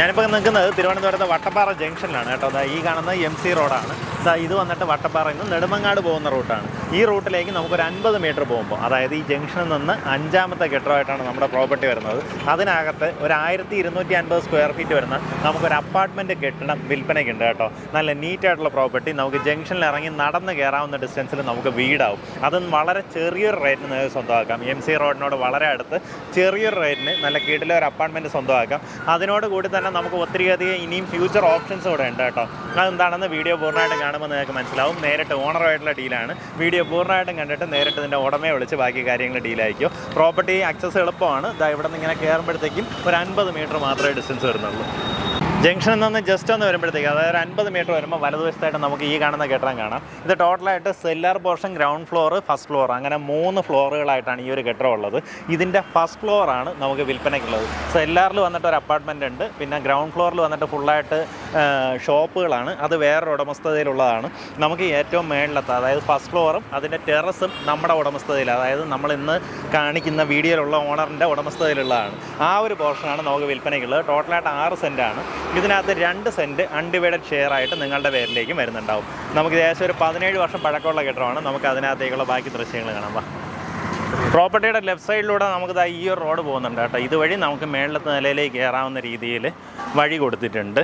ഞാനിപ്പോൾ നിൽക്കുന്നത് തിരുവനന്തപുരത്ത് വട്ടപ്പാറ ജംഗ്ഷനിലാണ് കേട്ടോ. അതാ ഈ കാണുന്നത് എം സി റോഡാണ്. ഇതാ ഇത് വന്നിട്ട് വട്ടപ്പാറയിൽ നിന്ന് നെടുമങ്ങാട് പോകുന്ന റൂട്ടാണ്. ഈ റൂട്ടിലേക്ക് നമുക്കൊരു അൻപത് മീറ്റർ പോകുമ്പോൾ അതായത് ഈ ജംഗ്ഷനിൽ നിന്ന് അഞ്ചാമത്തെ കെട്ടിടമായിട്ടാണ് നമ്മുടെ പ്രോപ്പർട്ടി വരുന്നത്. അതിനകത്ത് ഒരു ആയിരത്തി ഇരുന്നൂറ്റി അൻപത് സ്ക്വയർ ഫീറ്റ് വരുന്ന നമുക്കൊരു അപ്പാർട്ട്മെന്റ് കെട്ടിടം വിൽപ്പനയ്ക്കുണ്ട് കേട്ടോ. നല്ല നീറ്റായിട്ടുള്ള പ്രോപ്പർട്ടി. നമുക്ക് ജംഗ്ഷനിൽ ഇറങ്ങി നടന്ന് കയറാവുന്ന ഡിസ്റ്റൻസിൽ നമുക്ക് വീടാവും. അതും വളരെ ചെറിയൊരു റേറ്റിന് നിങ്ങൾക്ക് സ്വന്തമാക്കാം. എം സി റോഡിനോട് വളരെ അടുത്ത് ചെറിയൊരു റേറ്റിന് നല്ല കീട്ടിലെ ഒരു അപ്പാർട്ട്മെന്റ് സ്വന്തമാക്കാം. അതിനോട് കൂടി തന്നെ നമുക്ക് ഒത്തിരി അധികം ഇനിയും ഫ്യൂച്ചർ ഓപ്ഷൻസ് ഇവിടെ ഉണ്ട് കേട്ടോ. അതെന്താണെന്ന് വീഡിയോ പൂർണമായിട്ടും കാണുമ്പോൾ നിങ്ങൾക്ക് മനസ്സിലാവും. നേരിട്ട് ഓണറുമായിട്ടുള്ള ഡീലാണ് വീഡിയോ പൂർണമായിട്ടും കണ്ടിട്ട് നേരിട്ട് ഇതിന്റെ ഉടമയെ വിളിച്ച് ബാക്കി കാര്യങ്ങൾ ഡീലായിരിക്കും പ്രോപ്പർട്ടി ആക്സസ് എളുപ്പമാണ്. ഇതാ ഇവിടെ നിന്ന് ഇങ്ങനെ കയറുമ്പോഴത്തേക്കും ഒരു അൻപത് മീറ്റർ മാത്രമേ ഡിസ്റ്റൻസ് വരുന്നുള്ളൂ. ജംഗ്ഷനിൽ നിന്ന് ജസ്റ്റ് ഒന്ന് വരുമ്പോഴത്തേക്ക് അതായത് അൻപത് മീറ്റർ വരുമ്പോൾ വലതുവശത്തായിട്ട് നമുക്ക് ഈ കാണുന്ന കെട്ടിടം കാണാം. ഇത് ടോട്ടലായിട്ട് cellar portion ground floor first floor അങ്ങനെ മൂന്ന് ഫ്ലോറുകളായിട്ടാണ് ഈ ഒരു കെട്ടിടം ഉള്ളത്. ഇതിന്റെ ഫസ്റ്റ് ഫ്ലോറാണ് നമുക്ക് വിൽപ്പനയ്ക്കുള്ളത്. സെല്ലാറിൽ വന്നിട്ട് ഒരു അപ്പാർട്ട്മെന്റ് ഉണ്ട് പിന്നെ ഗ്രൗണ്ട് ഫ്ലോറിൽ വന്നിട്ട് ഫുള്ളായിട്ട് ഷോപ്പുകളാണ്. അത് വേറൊരു ഉടമസ്ഥതയിലുള്ളതാണ്. നമുക്ക് ഏറ്റവും മേളിലത്തെ അതായത് ഫസ്റ്റ് ഫ്ലോറും അതിന്റെ ടെറസും നമ്മുടെ ഉടമസ്ഥതയിൽ അതായത് നമ്മൾ ഇന്ന് കാണിക്കുന്ന വീഡിയോയിലുള്ള ഓണറിന്റെ ഉടമസ്ഥതയിലുള്ളതാണ്. ആ ഒരു പോർഷനാണ് നമുക്ക് വിൽപ്പനയ്ക്കുള്ളത്. ടോട്ടലായിട്ട് ആറ് സെന്റാണ് ഇതിനകത്ത് രണ്ട് സെന്റ് അൺഡിവൈഡഡ് ഷെയർ ആയിട്ട് നിങ്ങളുടെ പേരിലേക്കും വരുന്നുണ്ടാവും. നമുക്ക് ഏകദേശം ഒരു പതിനേഴ് വർഷം പഴക്കമുള്ള കെട്ടിടമാണ്. നമുക്ക് അതിനകത്തേക്കുള്ള ബാക്കി ദൃശ്യങ്ങൾ കാണാം. വാ. പ്രോപ്പർട്ടിയുടെ ലെഫ്റ്റ് സൈഡിലൂടെ നമുക്ക് ഈ ഒരു റോഡ് പോകുന്നുണ്ട് കേട്ടോ. ഇതുവഴി നമുക്ക് മേളിലത്തെ നിലയിലേക്ക് കയറാവുന്ന രീതിയിൽ വഴി കൊടുത്തിട്ടുണ്ട്.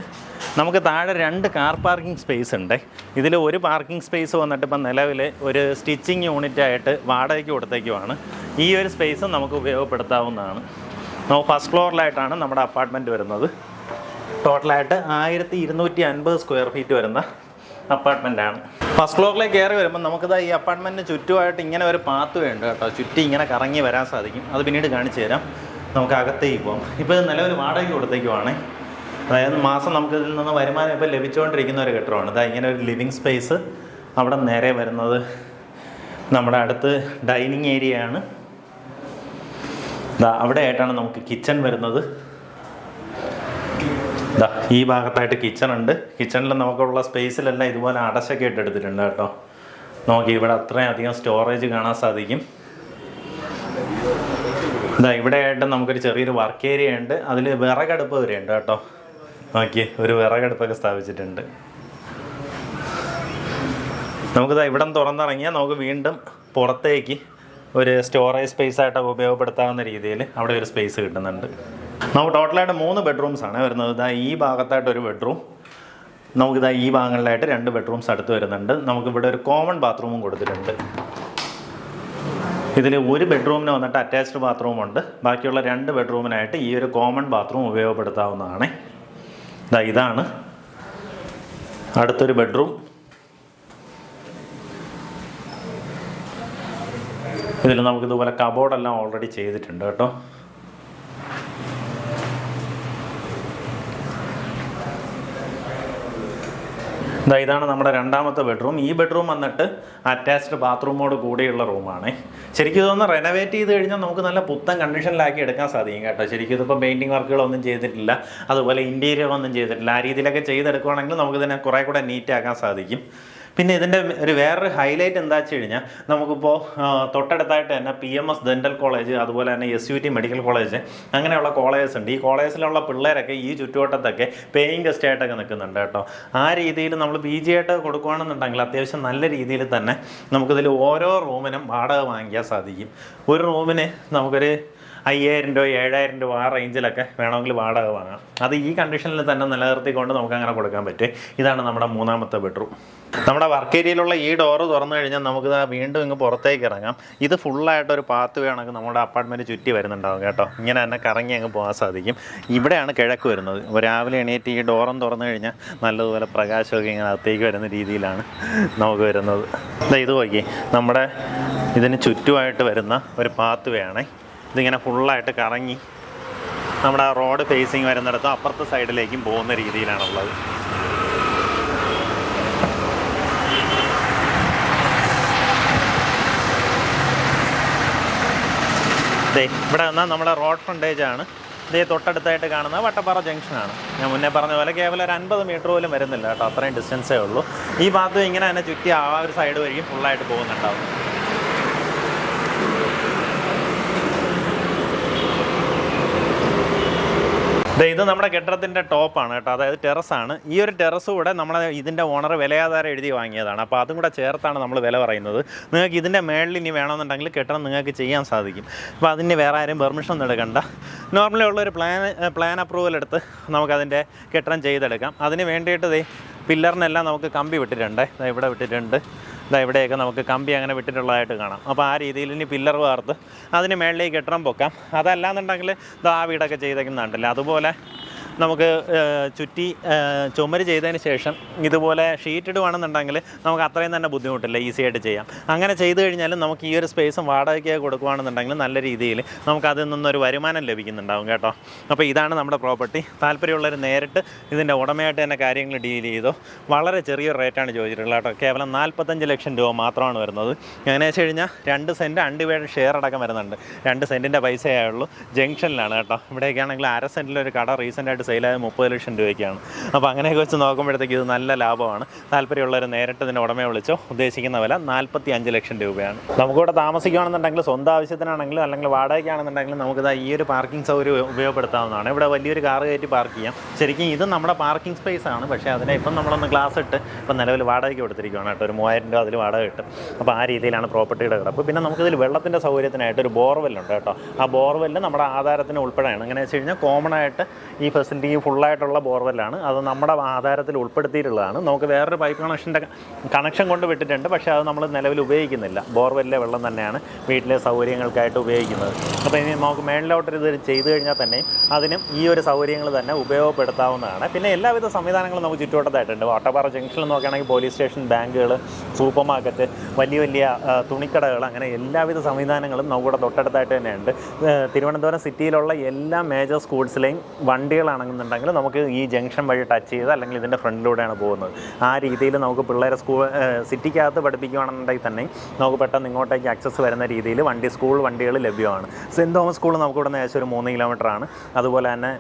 നമുക്ക് താഴെ രണ്ട് കാർ പാർക്കിംഗ് സ്പേസ് ഉണ്ട്. ഇതിൽ ഒരു പാർക്കിംഗ് സ്പേസ് വന്നിട്ട് ഇപ്പം നിലവിൽ ഒരു സ്റ്റിച്ചിങ് യൂണിറ്റ് ആയിട്ട് വാടകയ്ക്ക് കൊടുത്തേക്കുമാണ് ഈ ഒരു സ്പേസും നമുക്ക് ഉപയോഗപ്പെടുത്താവുന്നതാണ്. ഫസ്റ്റ് ഫ്ലോറിലായിട്ടാണ് നമ്മുടെ അപ്പാർട്ട്മെന്റ് വരുന്നത്. ടോട്ടലായിട്ട് ആയിരത്തി ഇരുന്നൂറ്റി അൻപത് സ്ക്വയർ ഫീറ്റ് വരുന്ന അപ്പാർട്ട്മെന്റ് ആണ്. ഫസ്റ്റ് ഫ്ലോറിലേക്ക് കയറി വരുമ്പോൾ നമുക്കിതാ ഈ അപ്പാർട്ട്മെന്റിന് ചുറ്റുമായിട്ട് ഇങ്ങനെ ഒരു പാത്ത് വേണ്ട കേട്ടോ. ചുറ്റി ഇങ്ങനെ കറങ്ങി വരാൻ സാധിക്കും. അത് പിന്നീട് കാണിച്ചു തരാം. നമുക്ക് അകത്തേക്ക് പോകാം ഇപ്പോൾ നിലവിൽ വാടകയ്ക്ക് കൊടുത്തേക്കുവാണ്. അതായത് മാസം നമുക്ക് ഇതിൽ നിന്ന് വരുമാനം ഇപ്പോൾ ലഭിച്ചുകൊണ്ടിരിക്കുന്ന ഒരു കെട്ടിടമാണ്. ഇതാ ഇങ്ങനെ ഒരു ലിവിങ് സ്പേസ് അവിടെ നേരെ വരുന്നത്. നമ്മുടെ അടുത്ത് ഡൈനിങ് ഏരിയ ആണ്. അവിടെ ആയിട്ടാണ് നമുക്ക് കിച്ചൺ വരുന്നത്. ദാ ഈ ഭാഗത്തായിട്ട് കിച്ചൺ ഉണ്ട്. കിച്ചണിൽ നമുക്കുള്ള സ്പേസിലെല്ലാം ഇതുപോലെ അടച്ചൊക്കെ ഇട്ട് എടുത്തിട്ടുണ്ട് കേട്ടോ. നോക്കി ഇവിടെ അത്രയും അധികം സ്റ്റോറേജ് കാണാൻ സാധിക്കും. ഇതാ ഇവിടെ ആയിട്ട് നമുക്കൊരു ചെറിയൊരു വർക്ക് ഏരിയ ഉണ്ട്. അതിൽ വിറകടുപ്പ് വരെ ഉണ്ട് കേട്ടോ. നോക്കി ഒരു വിറകടുപ്പൊക്കെ സ്ഥാപിച്ചിട്ടുണ്ട്. നമുക്കിതാ ഇവിടം തുറന്നിറങ്ങിയാൽ നമുക്ക് വീണ്ടും പുറത്തേക്ക് ഒരു സ്റ്റോറേജ് സ്പേസ് ആയിട്ടൊക്കെ ഉപയോഗപ്പെടുത്താവുന്ന രീതിയിൽ അവിടെ ഒരു സ്പേസ് കിട്ടുന്നുണ്ട്. നമുക്ക് ടോട്ടലായിട്ട് മൂന്ന് ബെഡ്റൂംസ് ആണ് വരുന്നത്. ഇതാ ഈ ഭാഗത്തായിട്ട് ഒരു ബെഡ്റൂം നമുക്കിതാ ഈ ഭാഗങ്ങളിലായിട്ട് രണ്ട് ബെഡ്റൂംസ് അടുത്ത് വരുന്നുണ്ട്. നമുക്കിവിടെ ഒരു കോമൺ ബാത്റൂമും കൊടുത്തിട്ടുണ്ട്. ഇതിൽ ഒരു ബെഡ്റൂമിന് വന്നിട്ട് അറ്റാച്ച്ഡ് ബാത്റൂം ഉണ്ട്. ബാക്കിയുള്ള രണ്ട് ബെഡ്റൂമിനായിട്ട് ഈ ഒരു കോമൺ ബാത്റൂം ഉപയോഗപ്പെടുത്താവുന്നതാണ്. ഇതാ ഇതാണ്. അടുത്തൊരു ബെഡ്റൂം ഇതിൽ നമുക്കിതുപോലെ കബോർഡെല്ലാം ഓൾറെഡി ചെയ്തിട്ടുണ്ട് കേട്ടോ. ഇതാ ഇതാണ് നമ്മുടെ രണ്ടാമത്തെ ബെഡ്റൂം. ഈ ബെഡ്റൂം വന്നിട്ട് അറ്റാച്ച്ഡ് ബാത്റൂമോട് കൂടിയുള്ള റൂമാണ്. ശരിക്കും ഇതൊന്ന് റെനോവേറ്റ് ചെയ്ത് കഴിഞ്ഞാൽ നമുക്ക് നല്ല പുത്തൻ കണ്ടീഷനിലാക്കി എടുക്കാൻ സാധിക്കും കേട്ടോ. ശരിക്കും ഇതിപ്പോൾ പെയിന്റിങ് വർക്കുകളൊന്നും ചെയ്തിട്ടില്ല. അതുപോലെ ഇന്റീരിയർ ഒന്നും ചെയ്തിട്ടില്ല. ആ രീതിയിലൊക്കെ ചെയ്തെടുക്കുകയാണെങ്കിൽ നമുക്കിതിനെ കുറേ കൂടെ നീറ്റാക്കാൻ സാധിക്കും. പിന്നെ ഇതിന്റെ ഒരു വേറൊരു ഹൈലൈറ്റ് എന്താ വെച്ച് കഴിഞ്ഞാൽ നമുക്കിപ്പോൾ തൊട്ടടുത്തായിട്ട് തന്നെ P M S dental college അതുപോലെ തന്നെ S U T medical college അങ്ങനെയുള്ള കോളേജസ് ഉണ്ട്. ഈ കോളേജിലുള്ള പിള്ളേരൊക്കെ ഈ ചുറ്റുവട്ടത്തൊക്കെ പേയിങ് ഗസ്റ്റ് ആയിട്ടൊക്കെ നിൽക്കുന്നുണ്ട് കേട്ടോ. ആ രീതിയിൽ നമ്മൾ പി ജി ആയിട്ട് കൊടുക്കുകയാണെന്നുണ്ടെങ്കിൽ അത്യാവശ്യം നല്ല രീതിയിൽ തന്നെ നമുക്കിതിൽ ഓരോ റൂമിനും വാടക വാങ്ങിക്കാൻ സാധിക്കും. ഒരു റൂമിന് നമുക്കൊരു അയ്യായിരം രൂപ ഏഴായിരം രൂപ ആ റേഞ്ചിലൊക്കെ വേണമെങ്കിൽ വാടക വാങ്ങാം. അത് ഈ കണ്ടീഷനിൽ തന്നെ നിലനിർത്തിക്കൊണ്ട് നമുക്ക് അങ്ങനെ കൊടുക്കാൻ പറ്റും. ഇതാണ് നമ്മുടെ മൂന്നാമത്തെ ബെഡ്റൂം നമ്മുടെ വർക്ക് ഏരിയയിലുള്ള ഈ ഡോറ് തുറന്നു കഴിഞ്ഞാൽ നമുക്ക് വീണ്ടും ഇങ്ങ് പുറത്തേക്ക് ഇറങ്ങാം. ഇത് ഫുള്ളായിട്ട് ഒരു പാത്ത് വേണമെങ്കിൽ നമ്മുടെ അപ്പാർട്ട്മെന്റ് ചുറ്റി വരുന്നുണ്ടാവും കേട്ടോ. ഇങ്ങനെ തന്നെ കറങ്ങി അങ്ങ് പോകാൻ സാധിക്കും. ഇവിടെയാണ് കിഴക്ക് വരുന്നത്. രാവിലെ എണീറ്റ് ഈ ഡോറും തുറന്നു കഴിഞ്ഞാൽ നല്ലതുപോലെ പ്രകാശമൊക്കെ ഇങ്ങനെ അകത്തേക്ക് വരുന്ന രീതിയിലാണ് നമുക്ക് വരുന്നത്. ഇത് നോക്കി നമ്മുടെ ഇതിന് ചുറ്റുമായിട്ട് വരുന്ന ഒരു പാത്ത് വേണേ. ഇതിങ്ങനെ ഫുള്ളായിട്ട് കറങ്ങി നമ്മുടെ റോഡ് ഫേസിങ് വരുന്നിടത്ത് അപ്പുറത്തെ സൈഡിലേക്കും പോകുന്ന രീതിയിലാണുള്ളത്. ഇവിടെ വന്നാൽ നമ്മുടെ റോഡ് ഫ്രണ്ടേജ് ആണ്. ഇതേ തൊട്ടടുത്തായിട്ട് കാണുന്ന വട്ടപ്പാറ ജംഗ്ഷനാണ് ഞാൻ മുന്നേ പറഞ്ഞ പോലെ കേവലം ഒരു അൻപത് മീറ്റർ പോലും വരുന്നില്ല കേട്ടോ. അത്രയും ഡിസ്റ്റൻസേ ഉള്ളൂ. ഈ ഭാഗത്ത് ഇങ്ങനെ തന്നെ ചുറ്റി ആ ഒരു സൈഡ് വരെയും ഫുള്ളായിട്ട് പോകുന്നുണ്ടാവും. ഇത് നമ്മുടെ കെട്ടിടത്തിന്റെ ടോപ്പാണ് കേട്ടോ. അതായത് ടെറസാണ് ഈ ഒരു ടെറസ് കൂടെ നമ്മൾ ഇതിന്റെ ഓണർ വിലയാധാരം എഴുതി വാങ്ങിയതാണ്. അപ്പോൾ അതും കൂടെ ചേർത്താണ് നമ്മൾ വില പറയുന്നത്. നിങ്ങൾക്ക് ഇതിന്റെ മേളിൽ ഇനി വേണമെന്നുണ്ടെങ്കിൽ കെട്ടിടം നിങ്ങൾക്ക് ചെയ്യാൻ സാധിക്കും. അപ്പോൾ അതിന് വേറെ ആരും പെർമിഷൻ ഒന്നും എടുക്കണ്ട. നോർമലി ഉള്ളൊരു പ്ലാൻ പ്ലാൻ അപ്രൂവൽ എടുത്ത് നമുക്കതിന്റെ കെട്ടിടം ചെയ്തെടുക്കാം. അതിന് വേണ്ടിയിട്ട് പില്ലറിനെല്ലാം നമുക്ക് കമ്പി വിട്ടിട്ടുണ്ട്. ഇവിടെ വിട്ടിട്ടുണ്ട്. ഇതാ ഇവിടെയൊക്കെ നമുക്ക് കമ്പി അങ്ങനെ വിട്ടിട്ടുള്ളതായിട്ട് കാണാം. അപ്പോൾ ആ രീതിയിൽ ഇനി പില്ലർ വാർത്ത് അതിന് മേളിലേക്ക് കെട്ടിടം പൊക്കാം. അതല്ലാന്നുണ്ടെങ്കിൽ ഇതാ വീടൊക്കെ ചെയ്തേക്കുന്നുണ്ടല്ലോ അതുപോലെ നമുക്ക് ചുറ്റി ചുമര് ചെയ്തതിന് ശേഷം ഇതുപോലെ ഷീറ്റ് ഇടുവാണെന്നുണ്ടെങ്കിൽ നമുക്ക് അത്രയും തന്നെ ബുദ്ധിമുട്ടില്ല ഈസി ആയിട്ട് ചെയ്യാം. അങ്ങനെ ചെയ്തു കഴിഞ്ഞാലും നമുക്ക് ഈ ഒരു സ്പേസും വാടകയ്ക്ക് കൊടുക്കുകയാണെന്നുണ്ടെങ്കിൽ നല്ല രീതിയിൽ നമുക്ക് അതിൽ നിന്നൊരു വരുമാനം ലഭിക്കുന്നുണ്ടാവും കേട്ടോ. അപ്പോൾ ഇതാണ് നമ്മുടെ പ്രോപ്പർട്ടി താല്പര്യമുള്ളവർ നേരിട്ട് ഇതിന്റെ ഉടമയായിട്ട് തന്നെ കാര്യങ്ങൾ ഡീൽ ചെയ്തോ വളരെ ചെറിയൊരു റേറ്റാണ് ചോദിച്ചിട്ടുള്ളത് കേട്ടോ. കേവലം നാൽപ്പത്തഞ്ച് ലക്ഷം രൂപ മാത്രമാണ് വരുന്നത്. എങ്ങനെ വെച്ച് കഴിഞ്ഞാൽ രണ്ട് സെന്റ് അണ്ടിവേഡ് ഷെയർ അടക്കം വരുന്നുണ്ട്. രണ്ട് സെന്റിന്റെ പൈസയേ ഉള്ളൂ. ജംഗ്ഷനിലാണ് കേട്ടോ. ഇവിടെയൊക്കെ ആണെങ്കിൽ അര സെന്റിലൊരു കട റീസെന്റായിട്ട് സെയിലായത് മുപ്പത് ലക്ഷം രൂപയ്ക്കാണ്. അപ്പോൾ അങ്ങനെയൊക്കെ വെച്ച് നോക്കുമ്പോഴത്തേക്ക് ഇത് നല്ല ലാഭമാണ്. താല്പര്യമുള്ളവർ നേരിട്ട് ഇതിന്റെ ഉടമയെ വിളിച്ചോ. ഉദ്ദേശിക്കുന്ന വില നാൽപ്പത്തി അഞ്ച് ലക്ഷം രൂപയാണ്. നമുക്കിവിടെ താമസിക്കുകയാണെന്നുണ്ടെങ്കിൽ സ്വന്തം ആവശ്യത്തിനാണെങ്കിലും അല്ലെങ്കിൽ വാടകയ്ക്കാണെന്നുണ്ടെങ്കിലും നമുക്കിത് ഈ ഒരു പാർക്കിംഗ് സൗകര്യം ഉപയോഗപ്പെടുത്താവുന്നതാണ്. ഇവിടെ വലിയൊരു കാർ കയറ്റി പാർക്ക് ചെയ്യാം. ശരിക്കും ഇത് നമ്മുടെ പാർക്കിംഗ് സ്പേസ് ആണ്. പക്ഷേ അതിനെ ഇപ്പം നമ്മളൊന്ന് ഗ്ലാസ് ഇട്ട് ഇപ്പം നിലവിൽ വാടകയ്ക്ക് കൊടുത്തിരിക്കുകയാണ് കേട്ടോ. ഒരു മൂവായിരം രൂപ അതിൽ വാടക കിട്ടും അപ്പോൾ ആ രീതിയിലാണ് പ്രോപ്പർട്ടിയുടെ കിടപ്പ്. പിന്നെ നമുക്കിതിൽ വെള്ളത്തിന്റെ സൗകര്യത്തിനായിട്ട് ഒരു ബോർവെല്ലുണ്ട് കേട്ടോ. ആ ബോർവെല്ല് നമ്മുടെ ആധാരത്തിന് ഉൾപ്പെടെയാണ്. അങ്ങനെ വെച്ച് കഴിഞ്ഞാൽ കോമൺ ആയിട്ട് ഈ ഫെസിലിറ്റി ഫുള്ളായിട്ടുള്ള ബോർവെല്ലാണ്. അത് നമ്മുടെ ആധാരത്തിൽ ഉൾപ്പെടുത്തിയിട്ടുള്ളതാണ്. നമുക്ക് വേറൊരു പൈപ്പ് കണക്ഷന്റെ കണക്ഷൻ കൊണ്ട് വിട്ടിട്ടുണ്ട്. പക്ഷേ അത് നമ്മൾ നിലവിൽ ഉപയോഗിക്കുന്നില്ല. ബോർവെല്ലിലെ വെള്ളം തന്നെയാണ് വീട്ടിലെ സൗകര്യങ്ങൾക്കായിട്ട് ഉപയോഗിക്കുന്നത്. അപ്പോൾ ഇനി നമുക്ക് മേളിലോട്ട് ഇത് ചെയ്തു കഴിഞ്ഞാൽ തന്നെ അതിനും ഈ ഒരു സൗകര്യങ്ങൾ തന്നെ ഉപയോഗപ്പെടുത്താവുന്നതാണ്. പിന്നെ എല്ലാവിധ സംവിധാനങ്ങളും നമുക്ക് ചുറ്റുവട്ടത്തായിട്ടുണ്ട്. വാട്ടപ്പാറ ജംഗ്ഷനിൽ നോക്കുകയാണെങ്കിൽ പോലീസ് സ്റ്റേഷൻ ബാങ്കുകൾ സൂപ്പർ മാർക്കറ്റ് വലിയ വലിയ തുണിക്കടകൾ അങ്ങനെ എല്ലാവിധ സംവിധാനങ്ങളും നമുക്കിവിടെ തൊട്ടടുത്തായിട്ട് തന്നെയുണ്ട്. തിരുവനന്തപുരം സിറ്റിയിലുള്ള എല്ലാ മേജർ സ്കൂൾസിലെയും വണ്ടികളാണെന്നുണ്ടെങ്കിൽ നമുക്ക് ഈ ജംഗ്ഷൻ വഴി ടച്ച് ചെയ്ത് അല്ലെങ്കിൽ ഇതിന്റെ ഫ്രണ്ടിലൂടെയാണ് പോകുന്നത്. ആ രീതിയിൽ നമുക്ക് പിള്ളേരെ സ്കൂൾ സിറ്റിക്കകത്ത് പഠിപ്പിക്കുകയാണെന്നുണ്ടെങ്കിൽ തന്നെ നമുക്ക് പെട്ടെന്ന് ഇങ്ങോട്ടേക്ക് ആക്സസ് വരുന്ന രീതിയിൽ വണ്ടി സ്കൂൾ വണ്ടികൾ ലഭ്യമാണ്. സെന്റ് തോമസ് സ്കൂൾ നമുക്കിവിടെ നിന്ന് ഏകദേശം ഒരു മൂന്ന് കിലോമീറ്ററാണ് അതുപോലെ തന്നെ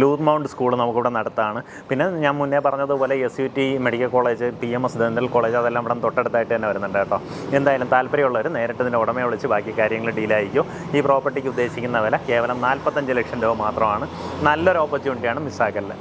ലൂത്ത് മൗണ്ട് സ്കൂൾ നമുക്കിവിടെ നടത്താണ്. പിന്നെ ഞാൻ മുന്നേ പറഞ്ഞതുപോലെ S U T medical college P M S dental college അതെല്ലാം ഇവിടെ തൊട്ടടുത്തായിട്ട് തന്നെ വരുന്നുണ്ട് കേട്ടോ. എന്തായാലും താല്പര്യമുള്ളവർ നേരിട്ട് ഇതിന്റെ ഉടമയെ വിളിച്ച് ബാക്കി കാര്യങ്ങൾ ഡീലായിരിക്കും ഈ പ്രോപ്പർട്ടിക്ക് ഉദ്ദേശിക്കുന്ന വില കേവലം നാൽപ്പത്തഞ്ച് ലക്ഷം രൂപ മാത്രമാണ്. നല്ലൊരു ഓപ്പർച്യൂണിറ്റിയാണ് മിസ്സാക്കല്ല